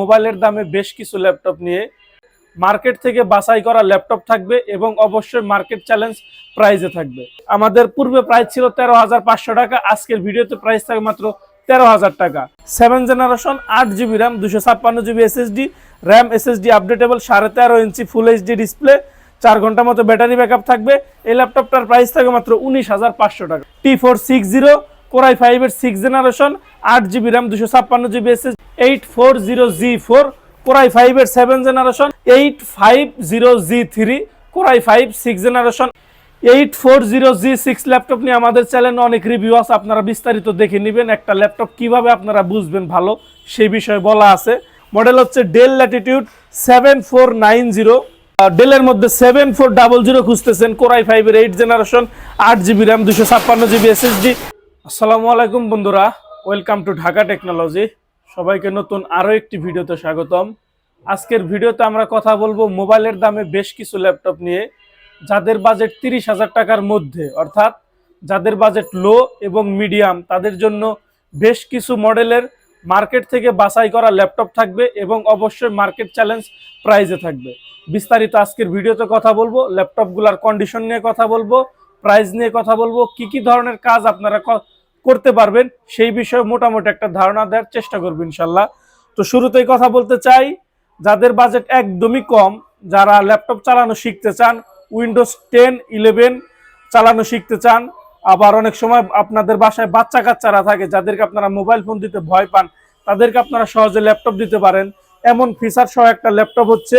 মোবাইলের দামে বেশ কিছু ল্যাপটপ নিয়ে মার্কেট থেকে বাছাই করা ল্যাপটপ থাকবে এবং অবশ্যই মার্কেট চ্যালেঞ্জ প্রাইজে থাকবে। আমাদের পূর্বে প্রাইস ছিল তেরো হাজার পাঁচশো টাকা, আজকের ভিডিওতে প্রাইস থাকবে মাত্র তেরো হাজার টাকা। সেভেন জেনারেশন আট জিবি র্যাম, দুশো ছাপ্পান্ন GB SSD, RAM SSD updatable, সাড়ে তেরো ইঞ্চি ফুল এইচডি ডিসপ্লে, চার ঘণ্টা মতো ব্যাটারি ব্যাকআপ থাকবে। এই ল্যাপটপটার প্রাইস থাকবে মাত্র উনিশ হাজার পাঁচশো টাকা। T four six zero core i ফাইভের সিক্স জেনারেশন আট জিবি র্যাম দুশো ছাপ্পান্ন GB SS eight four zero G four core i ফাইভের seven generation eight five zero G three core i five six generation eight four zero G six laptop নিয়ে আমাদের চ্যানেলে অনেক review আছে, আপনারা বিস্তারিত দেখে নেবেন একটা ল্যাপটপ কীভাবে আপনারা বুঝবেন ভালো, সেই বিষয়ে বলা আছে। মডেল হচ্ছে Dell Latitude seven four nine zero ডেলের মধ্যে সেভেন ফোর ডাবল জিরো খুঁজতেছেন কোরাই ফাইভের এইট জেনারেশন আট জিবি র্যাম দুশো ছাপ্পান্ন জিবি এসএসডি আসসালামু আলাইকুম বন্ধুরা ওয়েলকাম টু ঢাকা টেকনোলজি সবাইকে নতুন আরও একটি ভিডিওতে স্বাগতম। আজকের ভিডিওতে আমরা কথা বলব মোবাইলের দামে বেশ কিছু ল্যাপটপ নিয়ে, যাদের বাজেট তিরিশ হাজার টাকার মধ্যে, অর্থাৎ যাদের বাজেট লো এবং মিডিয়াম তাদের জন্য বেশ কিছু মডেলের মার্কেট থেকে বাছাই করা ল্যাপটপ থাকবে এবং অবশ্যই মার্কেট চ্যালেঞ্জ প্রাইজে থাকবে। বিস্তারিত আজকের ভিডিওতে কথা বলব ল্যাপটপগুলোর কন্ডিশন নিয়ে কথা বলব। প্রাইস নিয়ে কথা বলব, কি কি ধরনের কাজ আপনারা করতে পারবেন, সেই বিষয়ে মোটামুটি একটা ধারণা দেওয়ার চেষ্টা করব ইনশাল্লাহ। তো শুরুতেই কথা বলতে চাই, যাদের বাজেট একদমই কম, যারা ল্যাপটপ চালানো শিখতে চান উইন্ডোজ টেন ইলেভেন চালানো শিখতে চান, আবার অনেক সময় আপনাদের বাসায় বাচ্চা কাচ্চারা থাকে, যাদেরকে আপনারা মোবাইল ফোন দিতে ভয় পান, তাদেরকে আপনারা সহজে ল্যাপটপ দিতে পারেন। এমন ফিচার সহ একটা ল্যাপটপ হচ্ছে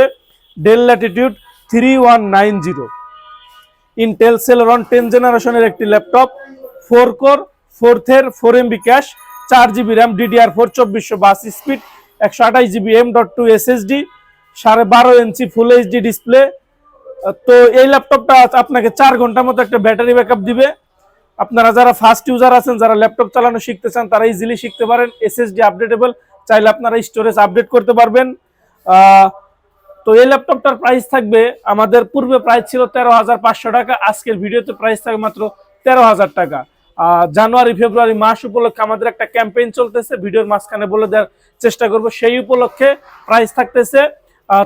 Dell Latitude three one nine zero Intel Celeron ten জেনারেশনের একটি ল্যাপটপ ফোর কোর ফোর্থের ফোর এমবি ক্যাশ চার জিবি র্যাম ডিডিআর ফোর চব্বিশশো বাস স্পিড একশো আঠাশ GB M dot two SSD সাড়ে বারো ইঞ্চি ফুল এইচডি ডিসপ্লে তো এই ল্যাপটপটা আপনাকে চার ঘণ্টার মতো একটা ব্যাটারি ব্যাকআপ দিবে। আপনারা যারা ফার্স্ট ইউজার আছেন, যারা ল্যাপটপ চালানো শিখতে চান, তারা ইজিলি শিখতে পারেন। এসএসডি আপডেটেবল চাইলে আপনারা স্টোরেজ আপডেট করতে পারবেন। তো এই ল্যাপটপটার প্রাইস থাকবে, আমাদের পূর্বে প্রাইস ছিল তেরো হাজার পাঁচশো টাকা, আজকের ভিডিওতে প্রাইস থাকবে মাত্র তেরো হাজার টাকা। জানুয়ারি, ফেব্রুয়ারি মাস উপলক্ষে আমাদের একটা ক্যাম্পেইন চলতেছে, ভিডিওর মাঝখানে বলে দেওয়ার চেষ্টা করব, সেই উপলক্ষে প্রাইস থাকতেছে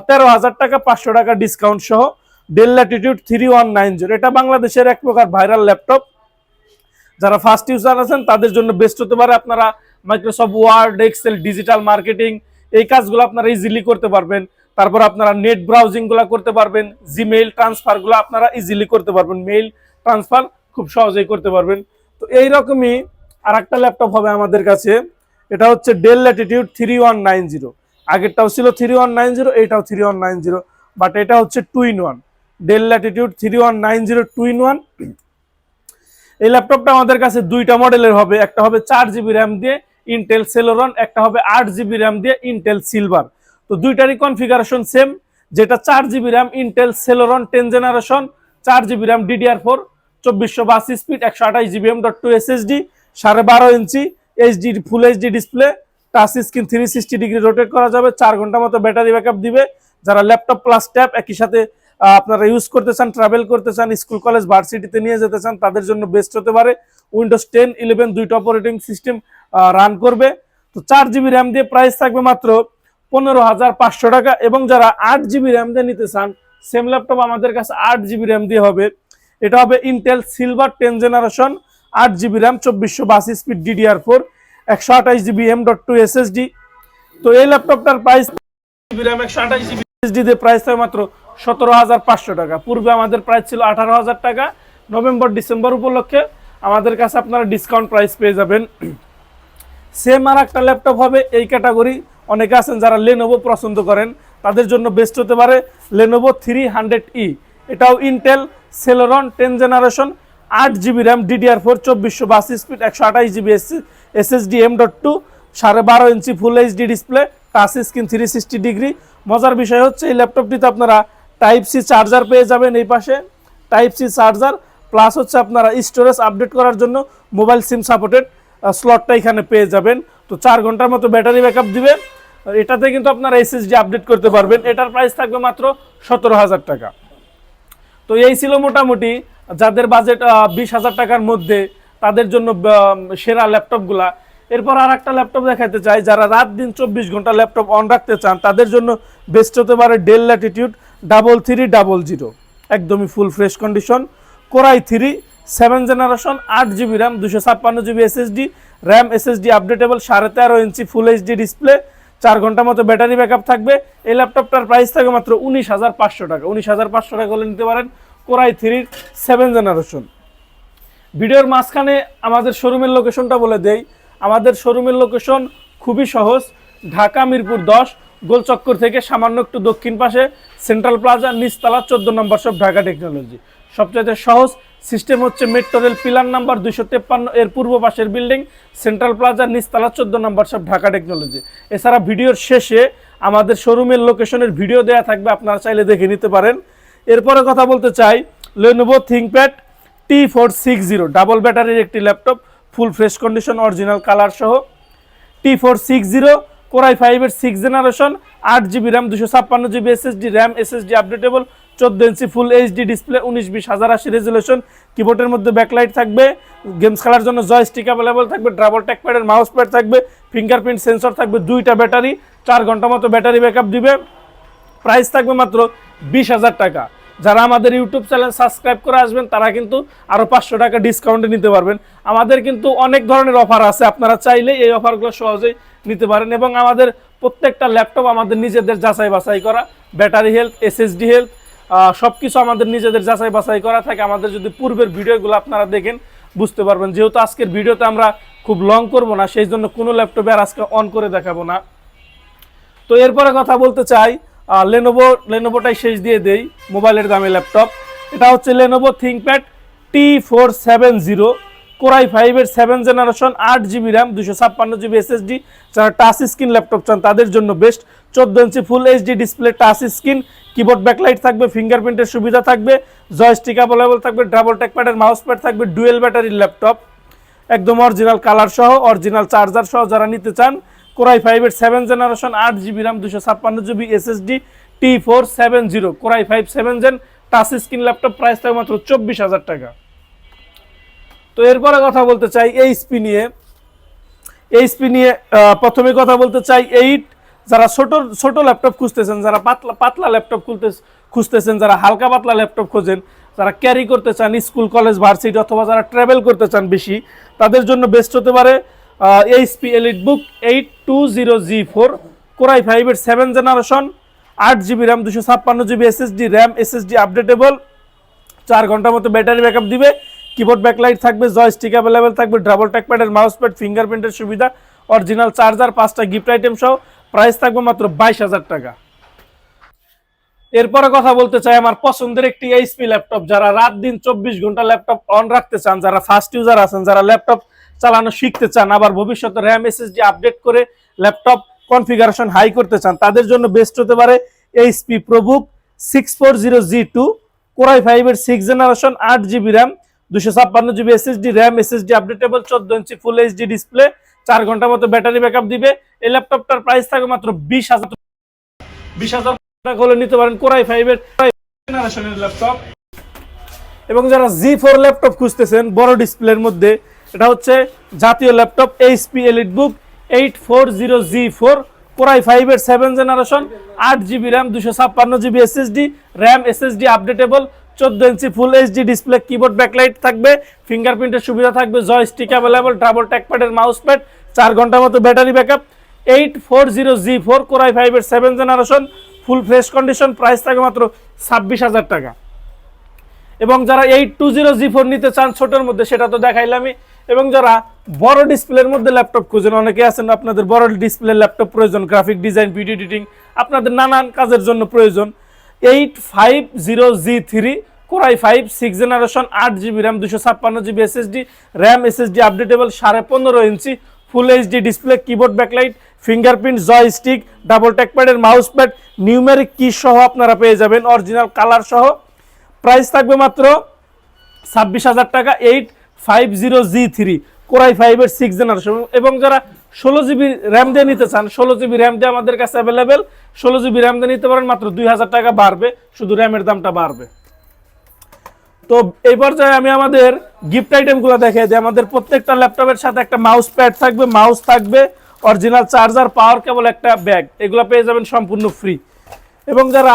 তেরো হাজার টাকা, পাঁচশো টাকা ডিসকাউন্ট সহ Dell Latitude three one nine zero এটা বাংলাদেশের এক প্রকার ভাইরাল ল্যাপটপ যারা ফার্স্ট ইউজার আছেন, তাদের জন্য বেস্ট হতে পারে আপনারা Microsoft Word Excel digital marketing এই কাজগুলো আপনারা ইজিলি করতে পারবেন। তারপর আপনারা নেট ব্রাউজিংগুলো করতে পারবেন জিমেইল ট্রান্সফারগুলো আপনারা ইজিলি করতে পারবেন। মেইল ট্রান্সফার খুব সহজেই করতে পারবেন। তো এইরকমই আর একটা ল্যাপটপ হবে আমাদের কাছে। এটা হচ্ছে Dell Latitude three one nine zero আগেরটাও ছিল থ্রি ওয়ান নাইন জিরো এইটাও three one nine zero but এটা হচ্ছে two in one Dell Latitude three one nine zero two in one এই ল্যাপটপটা আমাদের কাছে দুইটা মডেলের হবে। একটা হবে চার জিবি র্যাম দিয়ে ইন্টেল সেলোরন একটা হবে আট জিবি র্যাম দিয়ে ইন্টেল সিলভার তো দুইটারই কনফিগারেশন সেম যেটা চার GB RAM Intel Celeron ten generation চার জিবি র্যাম ডিডিআর ফোর চব্বিশশো বাসি স্পিড একশো আঠাশ GB M dot two SSD সাড়ে বারো ইঞ্চি HD full HD display touch screen three sixty degree rotate করা যাবে, চার ঘণ্টা মতো ব্যাটারি ব্যাকআপ দিবে। যারা ল্যাপটপ প্লাস ট্যাব একই সাথে আপনারা ইউজ করতে চান ট্রাভেল করতে চান স্কুল কলেজ ভার্সিটিতে নিয়ে যেতে চান, তাদের জন্য বেস্ট হতে পারে। উইন্ডোজ টেন ইলেভেন দুইটা অপারেটিং সিস্টেম রান করবে। তো চার জিবি র্যাম দিয়ে প্রাইস থাকবে মাত্র পনেরো হাজার পাঁচশো টাকা এবং যারা আট জিবি র্যাম দিয়ে নিতে চান সেম ল্যাপটপ আমাদের কাছে আট জিবি র্যাম দিয়ে হবে। এটা হবে ইন্টেল সিলভার টেন জেনারেশন আট জিবি র্যাম চব্বিশশো বাসি স্পিড ডিডিআর ফোর একশো আঠাশ GB M dot two SSD তো এই ল্যাপটপটার প্রাইস জিবি র্যাম একশো আঠাশ জিবি এসএসডি দিয়ে প্রাইস থাকে মাত্র সতেরো হাজার পাঁচশো টাকা। পূর্বে আমাদের প্রাইস ছিল আঠারো হাজার টাকা, নভেম্বর, ডিসেম্বর উপলক্ষে আমাদের কাছে আপনারা ডিসকাউন্ট প্রাইস পেয়ে যাবেন। সেম আর একটা ল্যাপটপ হবে এই ক্যাটাগরি অনেকে আছেন যারা লেনোভো পছন্দ করেন, তাদের জন্য বেস্ট হতে পারে লেনোভো থ্রি হান্ড্রেড ই এটাও ইন্টেল সেলোরন টেন জেনারেশন আট জিবি র্যাম ডিডিআর ফোর চব্বিশশো বাসি স্পিড একশো আঠাশ GB S SSD M dot two সাড়ে বারো ইঞ্চি full HD display touch screen three sixty degree মজার বিষয় হচ্ছে, এই ল্যাপটপটিতে আপনারা টাইপ সি চার্জার পেয়ে যাবেন এই পাশে। টাইপ সি চার্জার প্লাস হচ্ছে আপনারা স্টোরেজ আপডেট করার জন্য মোবাইল সিম সাপোর্টেড স্লটটা এখানে পেয়ে যাবেন। তো চার ঘণ্টার মতো ব্যাটারি ব্যাকআপ দিবে। এটাতে কিন্তু আপনারা এসএসডি আপডেট করতে পারবেন। এটার প্রাইস থাকবে মাত্র সতেরো হাজার টাকা। তো এই ছিল মোটামুটি যাদের বাজেট বিশ হাজার টাকার মধ্যে তাদের জন্য সেরা ল্যাপটপগুলা। এরপর আর একটা ল্যাপটপ দেখাতে চাই, যারা রাত দিন চব্বিশ ঘণ্টা ল্যাপটপ অন রাখতে চান, তাদের জন্য বেস্ট হতে পারে Dell Latitude double three double zero একদমই full fresh condition core i three seven generation আট জিবি র্যাম দুশো ছাপ্পান্ন GB SSD RAM SSD updatable সাড়ে তেরো ইঞ্চি ফুল এইচডি ডিসপ্লে চার ঘণ্টা মতো ব্যাটারি ব্যাকআপ থাকবে। এই ল্যাপটপটার প্রাইস থাকে মাত্র উনিশ হাজার পাঁচশো টাকা। উনিশ হাজার পাঁচশো টাকা হলে নিতে পারেন কোরাই থ্রির সেভেন জেনারেশন ভিডিওর মাঝখানে আমাদের শোরুমের লোকেশনটা বলে দেই। আমাদের শোরুমের লোকেশন খুবই সহজ। ঢাকা মিরপুর দশ, গোলচক্কর থেকে সামান্য একটু দক্ষিণ পাশে। সেন্ট্রাল প্লাজা নিচতলা, চোদ্দ নম্বর সব ঢাকা টেকনোলজি সবচাইতে সহজ সিস্টেম হচ্ছে মেট্রো রেল পিলার নাম্বার দুইশো তেপ্পান্ন, এর পূর্ব পাশের বিল্ডিং, সেন্ট্রাল প্লাজা, নিচতলা চোদ্দ নম্বর সব ঢাকা টেকনোলজি। এছাড়া ভিডিওর শেষে আমাদের শোরুমের লোকেশনের ভিডিও দেওয়া থাকবে, আপনারা চাইলে দেখে নিতে পারেন। এরপরে কথা বলতে চাই Lenovo ThinkPad T four six zero double ব্যাটারির একটি laptop full fresh condition original colour সহ। T four six zero core i ফাইভের সিক্স জেনারেশন আট জিবি র্যাম দুশো ছাপ্পান্ন GB SSD RAM SSD updatable চোদ্দ ইঞ্চি ফুল এইচডি ডিসপ্লে উনিশ বিশ, হাজার আশি রেজুলেশন কিবোর্ডের মধ্যে ব্যাকলাইট থাকবে গেমস খেলার জন্য জয়স্টিক অ্যাভেলেবল থাকবে ড্রাবল ট্যাক প্যাডের মাউস প্যাড থাকবে ফিঙ্গারপ্রিন্ট সেন্সর থাকবে, দুইটা ব্যাটারি চার ঘণ্টা মতো ব্যাটারি ব্যাকআপ দিবে। প্রাইস থাকবে মাত্র বিশ হাজার টাকা। যারা আমাদের ইউটিউব চ্যানেল সাবস্ক্রাইব করে আসবেন, তারা কিন্তু আরও পাঁচশো টাকা ডিসকাউন্টে নিতে পারবেন। আমাদের কিন্তু অনেক ধরনের অফার আছে, আপনারা চাইলে এই অফারগুলো সহজেই নিতে পারেন এবং আমাদের প্রত্যেকটা ল্যাপটপ আমাদের নিজেদের যাচাই বাছাই করা ব্যাটারি হেলথ এসএসডি হেলথ সব কিছু আমাদের নিজেদের যাচাই বাছাই করা থাকে। আমাদের যদি পূর্বের ভিডিওগুলো আপনারা দেখেন, বুঝতে পারবেন। যেহেতু আজকের ভিডিওতে আমরা খুব লং করব না সেই জন্য কোনো ল্যাপটপে আর আজকে অন করে দেখাবো না। তো এরপরে কথা বলতে চাই লেনোভো লেনোভোটাই শেষ দিয়ে দেই মোবাইলের দামে ল্যাপটপ এটা হচ্ছে Lenovo ThinkPad T four seven zero core i ফাইভের সেভেন জেনারেশন আট জিবি র্যাম দুশো ছাপ্পান্ন জিবি এসএসডি যারা টাচ স্ক্রিন ল্যাপটপ চান, তাদের জন্য বেস্ট চোদ্দ ইঞ্চি full HD display touch screen keyboard backlight থাকবে ফিঙ্গারপ্রিন্টের সুবিধা থাকবে জয়স্টিক অ্যাভেলেবল থাকবে ডাবল ট্যাক প্যাডের মাউস প্যাড থাকবে ডুয়েল ব্যাটারির ল্যাপটপ একদম অরিজিনাল কালার সহ অরিজিনাল চার্জার সহ যারা নিতে চান, কোরাই ফাইভের সেভেন জেনারেশন আট জিবি র্যাম দুশো ছাপ্পান্ন GB SSD T four seven zero core i five seven gen touch screen laptop price থাকে মাত্র চব্বিশ হাজার টাকা। তো এরপরে কথা বলতে চাই এইচপি নিয়ে। এইচপি নিয়ে প্রথমে কথা বলতে চাই এইট যারা ছোট ছোট ল্যাপটপ খুঁজতেছেন, যারা পাতলা পাতলা ল্যাপটপ খুলতে, খুঁজতেছেন, যারা হালকা পাতলা ল্যাপটপ খোঁজেন, যারা ক্যারি করতে চান স্কুল কলেজ ভার্সিটি অথবা যারা ট্রাভেল করতে চান বেশি, তাদের জন্য বেস্ট হতে পারে HP Elite Book eight two zero G four core i ফাইভের সেভেন জেনারেশন আট জিবি র্যাম দুশো ছাপ্পান্ন GB SSD RAM SSD updatable চার ঘণ্টার মতো ব্যাটারি ব্যাকআপ দিবে কিবোর্ড ব্যাকলাইট থাকবে জয়স্টিক অ্যাভেলেবেল থাকবে ডাবল ট্যাক প্যাডের মাউস প্যাড ফিঙ্গারপ্রিন্টের সুবিধা অরিজিনাল চার্জার পাঁচটা গিফট আইটেম সহ প্রাইস থাকবে মাত্র বাইশ হাজার টাকা। এরপরে কথা বলতে চাই আমার পছন্দের একটি এইচপি ল্যাপটপ যারা রাত দিন চব্বিশ ঘণ্টা ল্যাপটপ অন রাখতে চান, যারা ফার্স্ট ইউজার আছেন, যারা ল্যাপটপ চালানো শিখতে চান, আবার ভবিষ্যতে র্যাম এসএসডি আপডেট করে ল্যাপটপ কনফিগারেশন হাই করতে চান, তাদের জন্য বেস্ট হতে পারে HP ProBook six four zero G two core i ফাইভের সিক্স জেনারেশন আট জিবি র্যাম দুশো ছাপ্পান্ন GB SSD RAM SSD updatable চোদ্দ ইঞ্চি ফুল এইচডি ডিসপ্লে চার ঘণ্টা মতো ব্যাটারি ব্যাকআপ দিবে। এই ল্যাপটপটার প্রাইস থাকে মাত্র বিশ হাজার বিশ হাজার হলে নিতে পারেন কোরাই ফাইভের ল্যাপটপ এবং যারা জি ফোর ল্যাপটপ খুঁজতেছেন, বড় ডিসপ্লের মধ্যে, এটা হচ্ছে জাতীয় laptop HP EliteBook eight four zero G four core i ফাইভের সেভেন জেনারেশন আট জিবি র্যাম দুশো ছাপ্পান্ন GB SSD RAM SSD updatable চোদ্দ ইঞ্চি full HD display keyboard backlight থাকবে ফিঙ্গারপ্রিন্টের সুবিধা থাকবে জয়স্টিক অ্যাভেলেবল ডাবল ট্যাক প্যাডের মাউস প্যাড চার ঘণ্টার মতো battery backup eight four zero G four core i ফাইভের seven generation full fresh condition price থাকে মাত্র ছাব্বিশ হাজার টাকা। এবং যারা eight two zero G four নিতে চান, ছোটোর মধ্যে সেটা তো দেখাইলামই, এবং যারা বড় ডিসপ্লের মধ্যে ল্যাপটপ খুঁজেন, অনেকে আছেন আপনাদের বড় ডিসপ্লে ল্যাপটপ প্রয়োজন গ্রাফিক ডিজাইন ভিডিও এডিটিং আপনাদের নানান কাজের জন্য প্রয়োজন eight five zero G three core i five six generation আট জিবি র্যাম দুশো ছাপ্পান্ন GB SSD RAM SSD updatable সাড়ে পনেরো ইঞ্চি full HD display keyboard backlight fingerprint joystick double ট্যাকপ্যাডের mouse pad numeric key সহ আপনারা পেয়ে যাবেন অরিজিনাল কালার সহ। প্রাইস থাকবে মাত্র ছাব্বিশ হাজার টাকা eight five zero G three core i ফাইভের সিক্স জেনারেশন এবং যারা ষোলো জিবি র্যাম দিয়ে নিতে চান, ষোলো জিবি র্যাম দিয়ে আমাদের কাছে অ্যাভেলেবেল ষোলো জিবি র্যাম দিয়ে নিতে পারেন, মাত্র দুই হাজার টাকা বাড়বে, শুধু র্যামের দামটা বাড়বে। তো এই পর্যায়ে আমি আমাদের গিফট আইটেমগুলো দেখে যে আমাদের প্রত্যেকটা ল্যাপটপের সাথে একটা মাউস প্যাড থাকবে মাউস থাকবে অরিজিনাল চার্জার পাওয়ার কেবল একটা ব্যাগ এগুলো পেয়ে যাবেন সম্পূর্ণ ফ্রি এবং যারা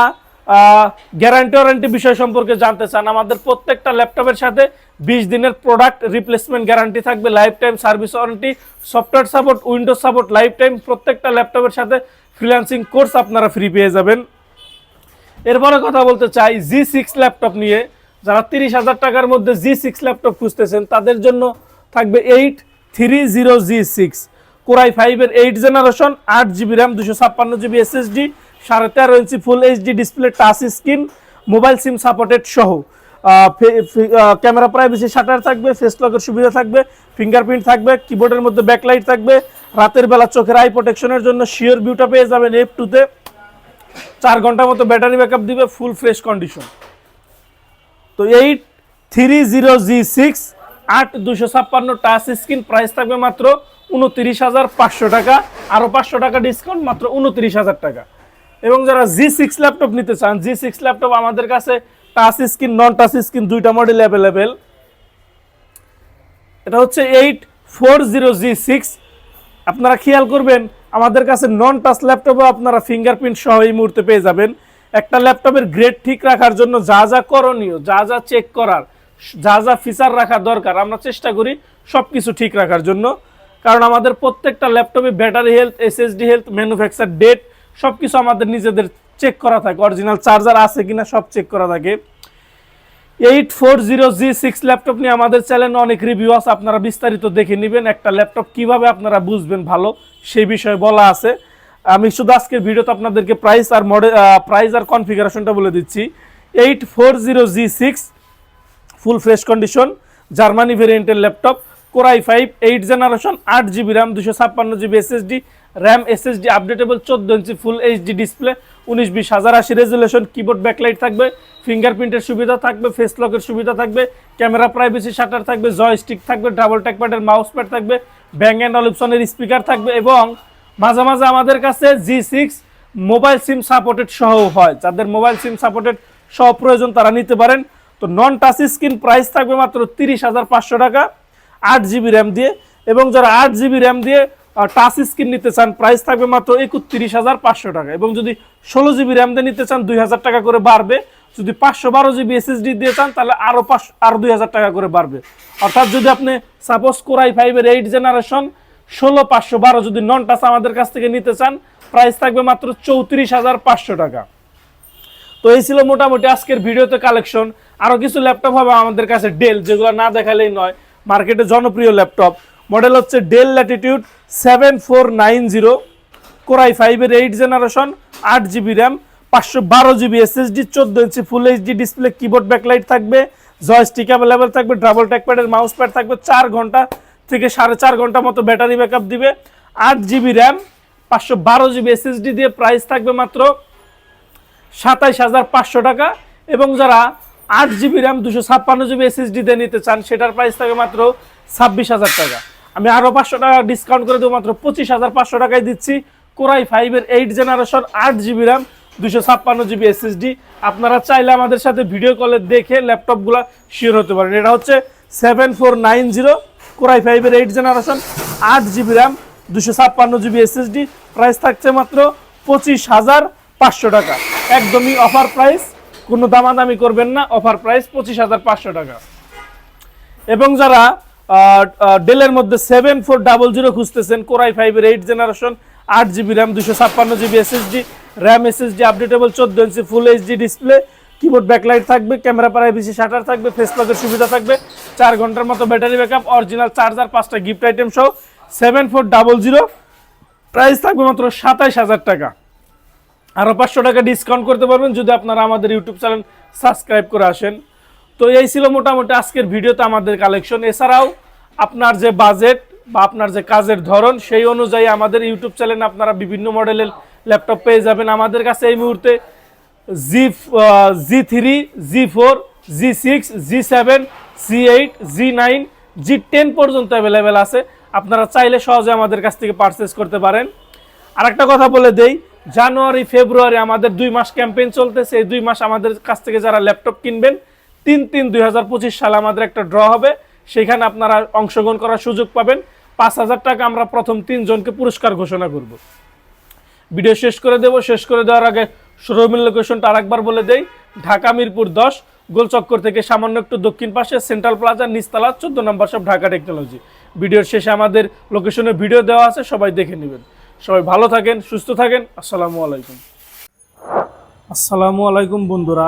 গ্যারান্টি ওয়ারেন্টি বিষয় সম্পর্কে জানতে চান, আমাদের প্রত্যেকটা ল্যাপটপের সাথে বিশ দিনের প্রোডাক্ট রিপ্লেসমেন্ট গ্যারান্টি থাকবে lifetime service warranty software support Windows support lifetime প্রত্যেকটা ল্যাপটপের সাথে ফ্রিল্যান্সিং কোর্স আপনারা ফ্রি পেয়ে যাবেন। এরপরে কথা বলতে চাই জি সিক্স ল্যাপটপ নিয়ে। যারা তিরিশ হাজার টাকার মধ্যে জি সিক্স ল্যাপটপ খুঁজতেছেন, তাদের জন্য থাকবে eight three zero G six core i ফাইভের এইট জেনারেশন আট জিবি র্যাম দুশো ছাপ্পান্ন জিবি এসএসডি সাড়ে তেরো ইঞ্চি full HD display touch screen mobile SIM supported সহ। ক্যামেরা প্রাইভেসি শাটার থাকবে ফেস লকের সুবিধা থাকবে ফিঙ্গারপ্রিন্ট থাকবে কিবোর্ডের মধ্যে ব্যাকলাইট থাকবে, রাতের বেলা চোখের আই প্রোটেকশনের জন্য শিওর বিউটা পেয়ে যাবেন এফ টুতে চার ঘণ্টার মতো ব্যাটারি ব্যাকআপ দিবে ফুল ফ্রেশ কন্ডিশন তো eight three zero G six আট দুশো ছাপ্পান্ন টাচ স্ক্রিন প্রাইস থাকবে মাত্র উনত্রিশ হাজার পাঁচশো টাকা আরও পাঁচশো টাকা ডিসকাউন্ট মাত্র উনত্রিশ হাজার টাকা। এবং যারা জি সিক্স ল্যাপটপ নিতে চান জি সিক্স ল্যাপটপ আমাদের কাছে touch screen non touch screen দুইটা মডেল অ্যাভেলেবেল এটা হচ্ছে eight four zero G six আপনারা খেয়াল করবেন, আমাদের কাছে নন টাচ ল্যাপটপও আপনারা ফিঙ্গারপ্রিন্ট সহ এই মুহূর্তে পেয়ে যাবেন। একটা ল্যাপটপের গ্রেড ঠিক রাখার জন্য যা যা করণীয়, যা যা চেক করার, যা যা ফিচার রাখা দরকার, আমরা চেষ্টা করি সব কিছু ঠিক রাখার জন্য। কারণ আমাদের প্রত্যেকটা ল্যাপটপে battery health SSD health manufacture date সব কিছু আমাদের নিজেদের চেক করা থাকে। অরিজিনাল চার্জার আছে কিনা সব চেক করা থাকে। Eight four zero G six laptop নিয়ে আমাদের চ্যানেলে অনেক রিভিউ আছে, আপনারা বিস্তারিত দেখে নেবেন একটা ল্যাপটপ কীভাবে আপনারা বুঝবেন ভালো, সেই বিষয়ে বলা আছে। আমি শুধু আজকের ভিডিওতে আপনাদেরকে প্রাইস আর মডেল প্রাইস আর কনফিগারেশনটা বলে দিচ্ছি। Eight four zero G six full fresh condition Germany ভেরিয়েন্টের laptop core i five eight generation আট জিবি র্যাম দুশো ছাপ্পান্ন GB SSD RAM SSD updatable চোদ্দ ইঞ্চি ফুল এইচডি ডিসপ্লে উনিশ বিশ হাজার আশি রেজুলেশন কিবোর্ড ব্যাকলাইট থাকবে ফিঙ্গারপ্রিন্টের সুবিধা থাকবে ফেস লকের সুবিধা থাকবে ক্যামেরা প্রাইভেসি শাটার থাকবে জয়স্টিক থাকবে ডাবল ট্যাকপ্যাডের মাউস প্যাড থাকবে ব্যাং অ্যান্ড অলিপসনের স্পিকার থাকবে এবং মাঝে মাঝে আমাদের কাছে G six mobile SIM supported সহ হয়। যাদের মোবাইল সিম সাপোর্টেড সহ প্রয়োজন তারা নিতে পারেন। তো নন টাচ স্ক্রিন প্রাইস থাকবে মাত্র তিরিশ হাজার পাঁচশো টাকা, আট জিবি র্যাম দিয়ে এবং যারা আট জিবি র্যাম দিয়ে টাচ স্ক্রিন নিতে চান প্রাইস থাকবে মাত্র একত্রিশ হাজার পাঁচশো টাকা। এবং যদি ষোলো জিবি র্যাম দিয়ে নিতে চান, দুই হাজার টাকা করে বাড়বে। যদি পাঁচশো বারো জিবি এসএসডি দিয়ে চান, তাহলে আরও পাঁচ আরও দুই হাজার টাকা করে বাড়বে। অর্থাৎ যদি আপনি সাপোজ কোরাই ফাইভের এইট জেনারেশন ষোলো পাঁচশো বারো যদি নন টাচ আমাদের কাছ থেকে নিতে চান প্রাইস থাকবে মাত্র চৌত্রিশ হাজার পাঁচশো টাকা। তো এই ছিল মোটামুটি আজকের ভিডিওতে কালেকশন আরও কিছু ল্যাপটপ হবে আমাদের কাছে ডেল যেগুলো না দেখালেই নয়। মার্কেটে জনপ্রিয় ল্যাপটপ মডেল হচ্ছে Dell latitude seven four nine zero core i ফাইভের এইট জেনারেশন আট জিবি র্যাম পাঁচশো বারো জিবি এসএসডি চোদ্দ inch full HD display keyboard backlight থাকবে জয়স্টিক অ্যাভেলেবেল থাকবে ডাবল ট্যাকপ্যাডের মাউস প্যাড থাকবে, চার ঘণ্টা থেকে সাড়ে চার ঘণ্টা মতো ব্যাটারি ব্যাকআপ দিবে আট জিবি র্যাম পাঁচশো বারো জিবি এসএসডি দিয়ে প্রাইস থাকবে মাত্র সাতাইশ হাজার পাঁচশো টাকা এবং যারা আট জিবি র্যাম দুশো ছাপ্পান্ন জিবি এসএসডি দিয়ে নিতে চান, সেটার প্রাইস থাকবে মাত্র ছাব্বিশ হাজার টাকা। আমি আরও পাঁচশো টাকা ডিসকাউন্ট করে দেবো মাত্র পঁচিশ হাজার পাঁচশো টাকায় দিচ্ছি কোরাই ফাইভের এইট জেনারেশন আট জিবি র্যাম দুশো ছাপ্পান্ন জিবি এসএসডি আপনারা চাইলে আমাদের সাথে ভিডিও কলে দেখে ল্যাপটপগুলো শিওর হতে পারেন। এটা হচ্ছে seven four nine zero core i ফাইভের এইট জেনারেশন আট জিবি র্যাম দুশো ছাপ্পান্ন জিবি এসএসডি প্রাইস থাকছে মাত্র পঁচিশ হাজার পাঁচশো টাকা। একদমই অফার প্রাইস কোনো দামাদামি করবেন না। অফার প্রাইস পঁচিশ হাজার পাঁচশো টাকা। এবং যারা ডেলের মধ্যে সেভেন ফোর ডাবল জিরো খুঁজতেছেন কোরাই ফাইভের এইট জেনারেশন আট জিবি র্যাম দুশো ছাপ্পান্ন GB SSD RAM SSD updatable চোদ্দ inch full HD display keyboard backlight থাকবে ক্যামেরা প্রাইভেসি শাটার থাকবে ফেস লকের সুবিধা থাকবে, চার ঘণ্টার মতো ব্যাটারি ব্যাকআপ অরিজিনাল চার্জার পাঁচটা গিফট আইটেম সহ seven four double zero price থাকবে মাত্র সাতাইশ হাজার টাকা। আরও পাঁচশো টাকা ডিসকাউন্ট করতে পারবেন যদি আপনারা আমাদের ইউটিউব চ্যানেল সাবস্ক্রাইব করে আসেন। তো এই ছিল মোটামুটি আজকের ভিডিওতে আমাদের কালেকশন এছাড়াও আপনার যে বাজেট বা আপনার যে কাজের ধরন, সেই অনুযায়ী আমাদের ইউটিউব চ্যানেলে আপনারা বিভিন্ন মডেলের ল্যাপটপ পেয়ে যাবেন। আমাদের কাছে এই মুহূর্তে G G three G four G six G seven G eight G nine G ten পর্যন্ত অ্যাভেলেবেল আছে। আপনারা চাইলে সহজে আমাদের কাছ থেকে পারচেস করতে পারেন। আরেকটা কথা বলে দেই, জানুয়ারি, ফেব্রুয়ারি আমাদের দুই মাস ক্যাম্পেইন চলতেছে। এই দুই মাস আমাদের কাছ থেকে যারা ল্যাপটপ কিনবেন তিন তিন দুই সালে আমাদের একটা ড্র হবে। সেখানে আপনারা অংশগ্রহণ করার সুযোগ পাবেন। পাঁচ হাজার টাকা আমরা প্রথম তিনজনকে পুরস্কার ঘোষণা করব। ভিডিও শেষ করে দেব। শেষ করে দেওয়ার আগে শোরুমের লোকেশনটা আরেকবার বলে দেই। ঢাকা মিরপুর দশ, গোলচক্কর থেকে সামান্য একটু দক্ষিণ পাশে সেন্ট্রাল প্লাজা নিস্তালা চোদ্দ নম্বর সব ঢাকা টেকনোলজি ভিডিওর শেষে আমাদের লোকেশনে ভিডিও দেওয়া আছে, সবাই দেখে নেবেন। সবাই ভালো থাকেন, সুস্থ থাকেন। আসসালামু আলাইকুম। আসসালামু আলাইকুম বন্ধুরা।